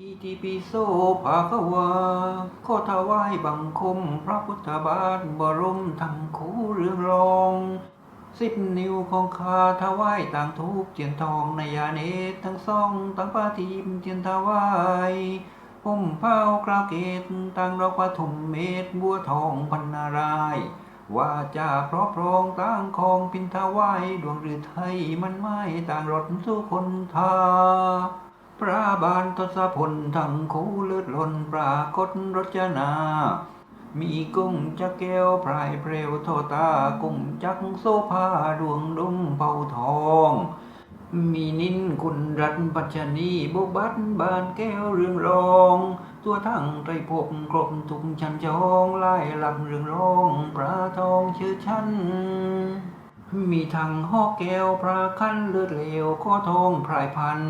อิติปิโสภะควาขอถวายบังคม พระพุทธบาทบรมทั้งคูเรืองรองสิบนิ้วของข้าถวายต่างทุกเจียนทองในยาเนตทั้งสองตั้งปาทีมเจียนถวายผมเผากราวเกตตั้งดอกปฐมเม็ดบัวทองพันนารายว่าจะเพราะพรองตั้งของพินทวายดวงฤทัยมันไม่ต่างรถสู้คนทา บาลทศพลทั้งคู่เลือดล้นปรากฏรจนา มีกุ้งจักแก้วพรายเพรวโทตากุ้งจักโซภาดวงดงเป่าทอง มีนินคุณรัตนปัจจนีบกบัตบานแก้วเรืองรอง ตัวทั้งไตรภพกรบทุกชันจองไล่ลำเรืองรองพระทองชื่อชั้นมีทางหอกแก้วพระคันเลือดเลวข้อทองพรายพัน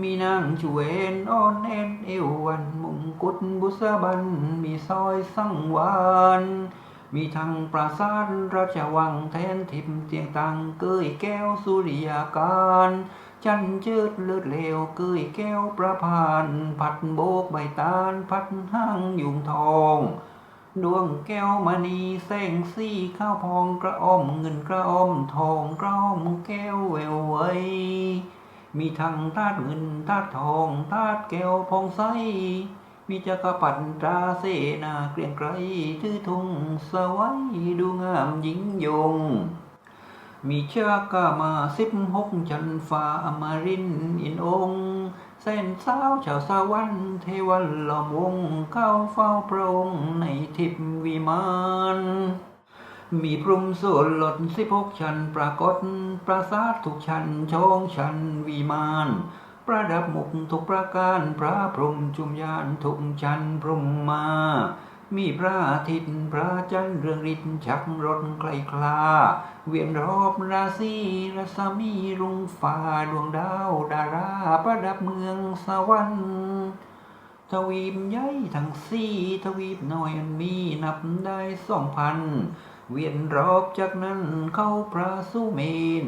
มีนางชเวนอ่อนแอนเอววันมุงกุฎบุษบัน มีซอยสังวานมีทางปราสาทราชวังแทนทิมเตียงตังเกยแก้วสุริยาการ จันเจิดเลือดเลวเกยแก้วประพาน ผัดโบกใบตาลพัดห้างยุงทอง ดวงแก้วมณีแสงสีข้าวพองกระอ้อมเงินกระอ้อมทองกระอ้อมแก้วแววไว้ มีทั้งธาตุเงินธาตุทองธาตุแก้วพองใสมีจักรปันตราเสนาเกรียงไกรถือธงสวัยดูงามยิ่งยง มีเชือกามาสิบหกจันฟ้าอมรินอินองเส้นสาวชาวสวรรค์เทวันลอมวงเข้าเฝ้าพระองค์ในทิพวิมาน มีพรหมส่วนหลดสิบหกชันปรากฏปราสาททุกชันชองชันวิมานประดับมุกทุกประการพระพรหมจุมยานทุกชันพรหมมา มีพระอาทิตย์พระจันทร์เรืองฤทธิ์ชักรถไกลคลา เวียนรอบราศีรัศมีรุงฟ้าดวงดาวดาราประดับเมืองสวรรค์ทวีปใหญ่ทั้งสี่ทวีปน้อยอันมีนับได้สองพัน เวียนรอบจากนั้นเข้าพระสุเมน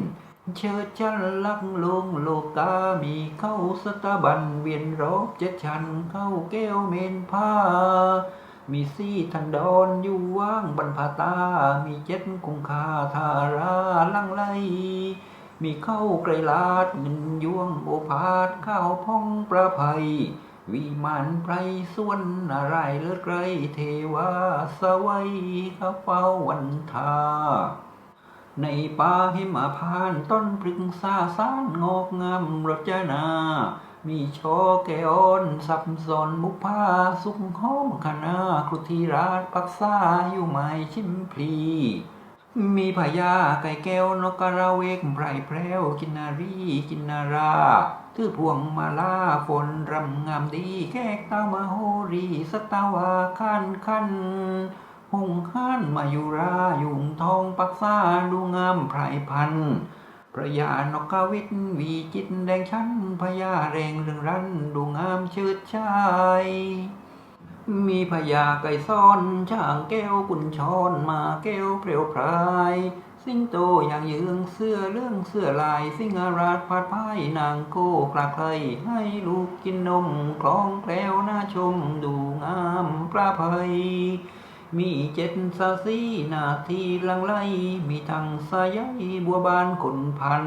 เชิดชันลักลงโลกามีเข้าสตบันเวียนรอบเจ็ดชันเข้าแก้วเมนผ้า มีซี่ทันดอนอยู่ว่างบรรพตา มีเจ็ดกุงคาธาราลังไลมีเข้าไกรลาดเงินยวงโอภาสข้าวพองประภัย วิมานไพรส่วนอะไรายเลือไกรเทวาสวัยข้าเฝ้าวันทา ในป่าหิมพานต้นพฤกษาสานงอกงามรจนา มีชอแกออนสับสนมุกผ้าสุขหอมคณาครุธีราชปักษาอยู่ไม้ชิมพลีมีพญาไก่แก้วนกกระเวกไพรแพรวกินนารีกินนารา ถือพวงมาลาฝนรำงามดีแขกตามโหรีสตาวาคันคันหงข้านมายุรายุงทองปักษาดูงามไพรพันพระยานกาวิทวีจิตแดงชั้นพญาแรงเรืองรันดูงามเชิดชายมีพญาไก่ซ่อนช่างแก้วกุญชรมาแก้วเปรียวพราย สิงโตอย่างยืงเสื้อเรื่องเสื้อลาย สิงหราชพัดพายนางโกกลาใครให้ลูกกินนมคล้องแคล้วน่าชมดูงามประภัยมีเจ็ดสาสีนาทีลังไลมีทางสายใยบัวบานขนพัน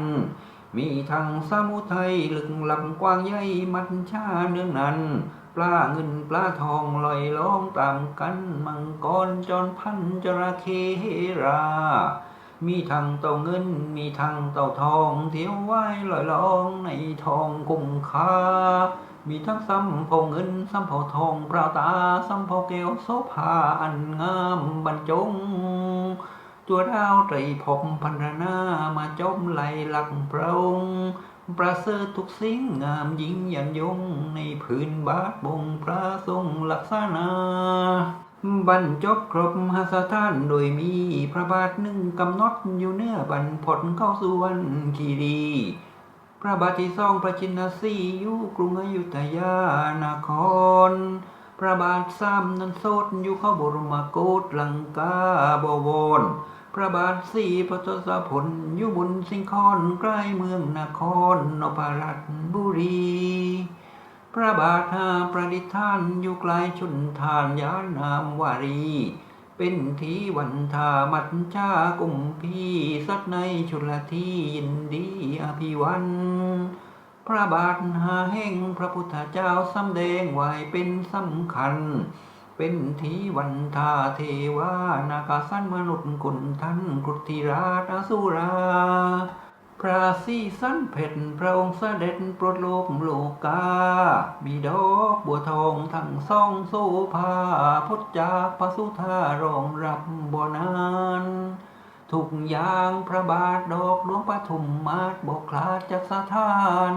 มีทางสมุทัยลึกลำกว้างใหญ่มัดชาเนื่องนั้น ปลาเงินปลาทองลอยล้องตามกัน มังกรจรพันจระเข้เฮรา มีทางเต่าเงิน มีทางเต่าทอง เที่ยวว่ายลอยล่องในทองคุ้มค่ามีทั้งซ้ำเผาเงินซ้ำเผาทองปล่าตาซ้ำเผาแก้วโซภาอันงามบรรจง ตัวดาวไตรภพพันนา มาจมไหลหลักพระองค์ประเสริฐทุกสิ่งงามยิ่งยันยงในพื้นบาทบงพระทรงลักษณะ บรรจบครบหาสถานโดยมีพระบาทหนึ่งกำหนดอยู่เนื้อบรรพตเข้าสวนคีรีพระบาทที่สองพระชินสีอยู่กรุงอยุธยานคร พระบาทสามนันโสดอยู่เข้าบรมโกศลังกาบวรพระบาทสี่พระทศพลอยู่บนสิงคอนใกล้เมืองนครนพรัตนบุรี พระบาทาประดิษฐานอยู่ไกลชุนทานยานนามวารี เป็นทีวันทามัจจากุมพีสัตในชุลทียินดีอภิวัน พระบาทหาแห่งพระพุทธเจ้าสำแดงไว้เป็นสำคัญ เป็นทีวันทาเทวานาคาสันมนุษย์กุลทันกรุธิราชอสุรา พระสีสันเพ็ญพระองค์เสด็จโปรดโลกโลกา มีดอกบัวทองทั้งสองโซภาพุทธจากพระสุธารองรับบัวนานทุกอย่างพระบาทดอกหลวงปฐุมมาศบอกคลาดจากสถาน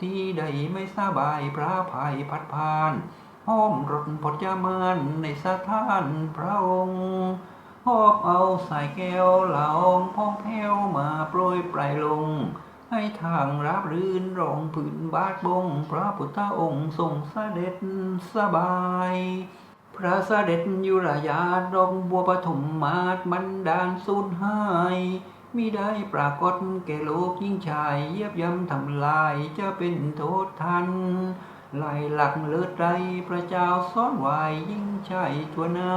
ที่ใดไม่สบายพระภัยพัดพานห้อมรถพจมานในสถานพระองค์ หอบเอาสายแก้วเหลาพองแผ้วมาโปรยปลายลง ให้ทางรับรื่นรองผืนบาทบง พระพุทธองค์ทรงเสด็จสบาย พระเสด็จยุรยาดองบัวปฐมมาศบันดาลสูญหายมิได้ปรากฏแก่โลกยิ่งชายเยียบย่ำทำลายจะเป็นโทษทันไล่หลักเลิศไรพระเจ้าซ้อนไวยิ่งชายทัวนา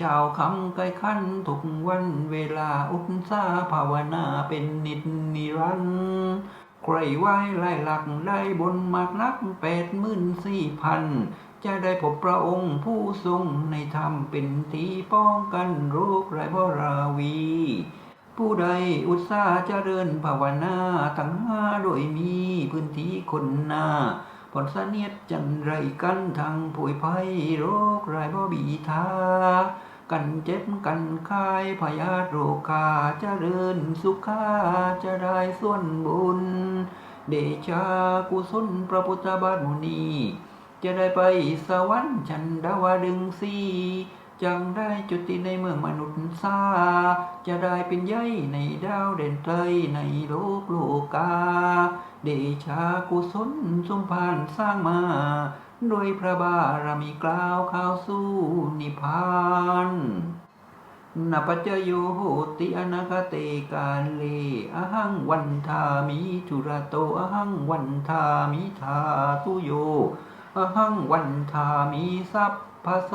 ชาวคำไกลขั้นทุกวันเวลาอุตสาภาวนาเป็นนิจนิรันด์ใครไหว้ไล่หลักได้บนมากนักแปดหมื่นสี่พันจะได้พบพระองค์ผู้ทรงในธรรมเป็นที่ป้องกันโรคไรบราวี ผู้ใดอุตสาห์เจริญภาวนาทั้งห้าโดยมีพื้นที่คนหน้า ผลเสนียดจันไรกันทางผุยไพโรคไรบ่บีทา กันเจ็บกันคายพยาธิโรคาเจริญสุขาจะได้ส่วนบุญ เดชากุศลพระพุทธบาทมุนี จะได้ไปสวรรค์ชันดาวดึงสี จังได้จุติในเมืองมนุษย์ซาจะได้เป็นใหญ่ในดาวเด่นไกลในโลกโลกา เดชากุศลสมพานสร้างมาโดยพระบารมีกล่าวข่าวสู่นิพพานนาปัจจโยโหติอนาคเตกาเลอหังวันทามิจุระโตอหังวันทามิทาตุโยอหังวันทามิสัพ พะโส